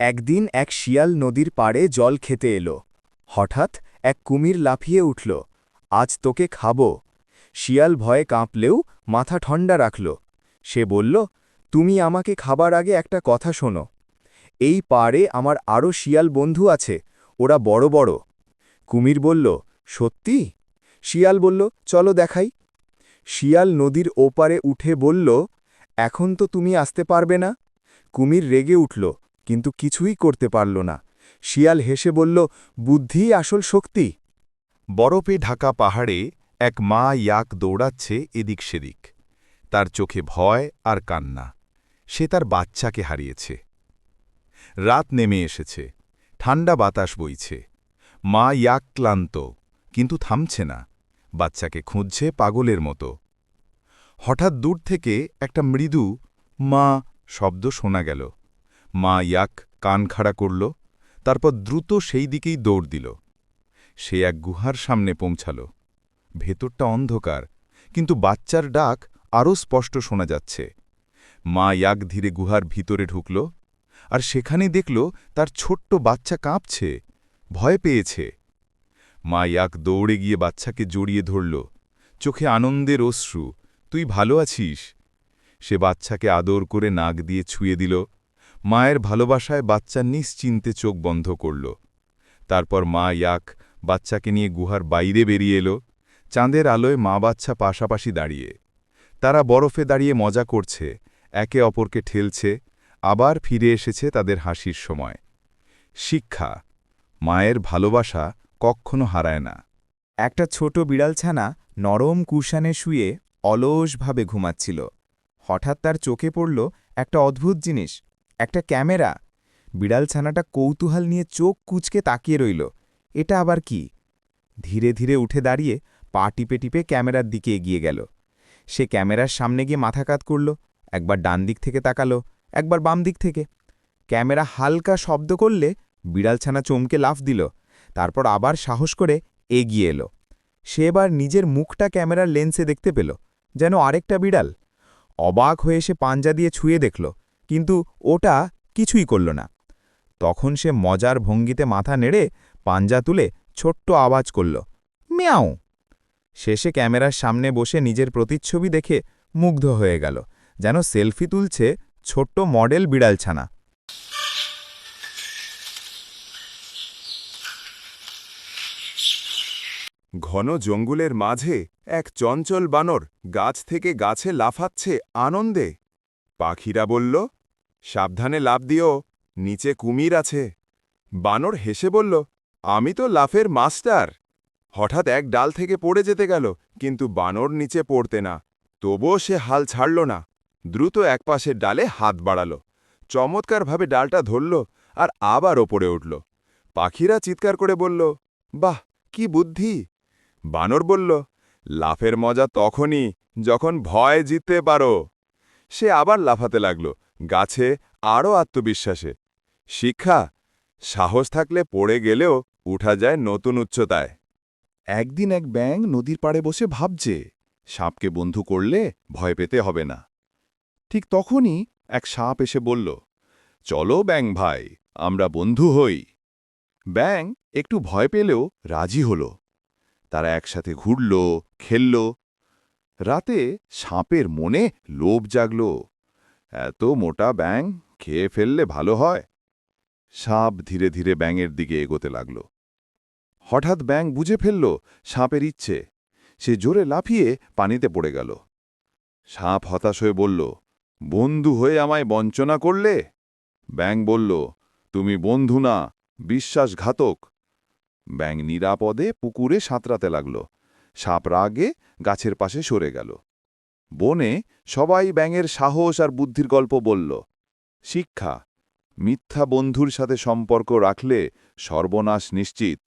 একদিন এক শিয়াল নদীর পাড়ে জল খেতে এলো। হঠাৎ এক কুমির লাফিয়ে উঠল। আজ তোকে খাব। শিয়াল ভয়ে কাঁপলেও মাথা ঠান্ডা রাখল। সে বলল, তুমি আমাকে খাবার আগে একটা কথা শোনো। এই পাড়ে আমার আরও শিয়াল বন্ধু আছে, ওরা বড় বড়। কুমির বলল, সত্যি? শিয়াল বলল, চলো দেখাই। শিয়াল নদীর ওপারে উঠে বলল, এখন তো তুমি আসতে পারবে না। কুমির রেগে উঠল। কিন্তু কিছুই করতে পারল না। শিয়াল হেসে বলল, বুদ্ধিই আসল শক্তি। বরফে ঢাকা পাহাড়ে এক মা ইয়াক দৌড়াচ্ছে এদিক সেদিক। তার চোখে ভয় আর কান্না। সে তার বাচ্চাকে হারিয়েছে। রাত নেমে এসেছে। ঠান্ডা বাতাস বইছে। মা ইয়াক ক্লান্ত, কিন্তু থামছে না। বাচ্চাকে খুঁজছে পাগলের মতো। হঠাৎ দূর থেকে একটা মৃদু মা শব্দ শোনা গেল। মা ইয়াক কান খাড়া করল, তারপর দ্রুত সেই দিকেই দৌড় দিল। সে এক গুহার সামনে পৌঁছাল। ভেতরটা অন্ধকার, কিন্তু বাচ্চার ডাক আরও স্পষ্ট শোনা যাচ্ছে। মা ইয়াক ধীরে গুহার ভিতরে ঢুকল আর সেখানে দেখল তার ছোট্ট বাচ্চা কাঁপছে, ভয় পেয়েছে। মা ইয়াক দৌড়ে গিয়ে বাচ্চাকে জড়িয়ে ধরল, চোখে আনন্দের অশ্রু, তুই ভালো আছিস? সে বাচ্চাকে আদর করে নাক দিয়ে ছুঁয়ে দিল মায়ের ভালোবাসায় বাচ্চা নিশ্চিন্তে চোখ বন্ধ করল। তারপর মা ইয়াক বাচ্চাকে নিয়ে গুহার বাইরে বেরিয়ে এলো, চাঁদের আলোয় মা বাচ্চা পাশাপাশি দাঁড়িয়ে। তারা বরফে দাঁড়িয়ে মজা করছে, একে অপরকে ঠেলছে, আবার ফিরে এসেছে তাদের হাসির সময়। শিক্ষা, মায়ের ভালোবাসা কখনো হারায় না। একটা ছোট বিড়ালছানা নরম কুশানে শুয়ে অলসভাবে ঘুমাচ্ছিল। হঠাৎ তার চোখে পড়ল একটা অদ্ভুত জিনিস। একটা ক্যামেরা। বিড়ালছানাটা কৌতূহল নিয়ে চোখ কুচকে তাকিয়ে রইল। এটা আবার কি? ধীরে ধীরে উঠে দাঁড়িয়ে পা টিপে টিপে ক্যামেরার দিকে এগিয়ে গেল। সে ক্যামেরার সামনে গিয়ে মাথা কাত করল, একবার ডান দিক থেকে তাকালো, একবার বাম দিক থেকে। ক্যামেরা হালকা শব্দ করলে বিড়ালছানা চমকে লাফ দিল, তারপর আবার সাহস করে এগিয়ে এলো। সে এবার নিজের মুখটা ক্যামেরার লেন্সে দেখতে পেল, যেন আরেকটা বিড়াল। অবাক হয়ে সে পাঞ্জা দিয়ে ছুঁয়ে দেখল কিন্তু ওটা কিছুই করল না। তখন সে মজার ভঙ্গিতে মাথা নেড়ে পাঞ্জা তুলে ছোট্ট আওয়াজ করল, মিয়াও! শেষে ক্যামেরার সামনে বসে নিজের প্রতিচ্ছবি দেখে মুগ্ধ হয়ে গেল, যেন সেলফি তুলছে ছোট্ট মডেল বিড়ালছানা ঘন জঙ্গলের মাঝে এক চঞ্চল বানর গাছ থেকে গাছে লাফাচ্ছে আনন্দে। পাখিরা বলল সাবধানে লাফ দিও, নিচে কুমির আছে। বানর হেসে বলল, আমি তো লাফের মাস্টার। হঠাৎ এক ডাল থেকে পড়ে যেতে গেল, কিন্তু বানর নিচে পড়তে না। তবুও সে হাল ছাড়ল না। দ্রুত একপাশের ডালে হাত বাড়াল। চমৎকারভাবে ডালটা ধরল আর আবার ওপরে উঠল। পাখিরা চিৎকার করে বলল, বাহ, কি বুদ্ধি! বানর বলল, লাফের মজা তখনই যখন ভয় জিততে পারো। সে আবার লাফাতে লাগল। গাছে আরও আত্মবিশ্বাসে। শিক্ষা, সাহস থাকলে পড়ে গেলেও উঠা যায় নতুন উচ্চতায়। একদিন এক ব্যাং নদীর পাড়ে বসে ভাবছে, সাপকে বন্ধু করলে ভয় পেতে হবে না। ঠিক তখনই এক সাপ এসে বলল, চলো ব্যাং ভাই, আমরা বন্ধু হই। ব্যাং একটু ভয় পেলেও রাজি হল। তারা একসাথে ঘুরল, খেলল। রাতে সাপের মনে লোভ জাগল। এত মোটা ব্যাং খেয়ে ফেললে ভালো হয়। সাপ ধীরে ধীরে ব্যাঙের দিকে এগোতে লাগল। হঠাৎ ব্যাং বুঝে ফেলল সাপের ইচ্ছে। সে জোরে লাফিয়ে পানিতে পড়ে গেল। সাপ হতাশ হয়ে বলল, বন্ধু হয়ে আমায় বঞ্চনা করলে? ব্যাং বলল, তুমি বন্ধু না, বিশ্বাসঘাতক। ব্যাং নিরাপদে পুকুরে সাঁতরাতে লাগল। সাপ রাগে গাছের পাশে সরে গেল। বনে সবাই ব্যাঙের সাহস আর বুদ্ধির গল্প বলল, শিক্ষা, মিথ্যা বন্ধুর সাথে সম্পর্ক রাখলে সর্বনাশ নিশ্চিত।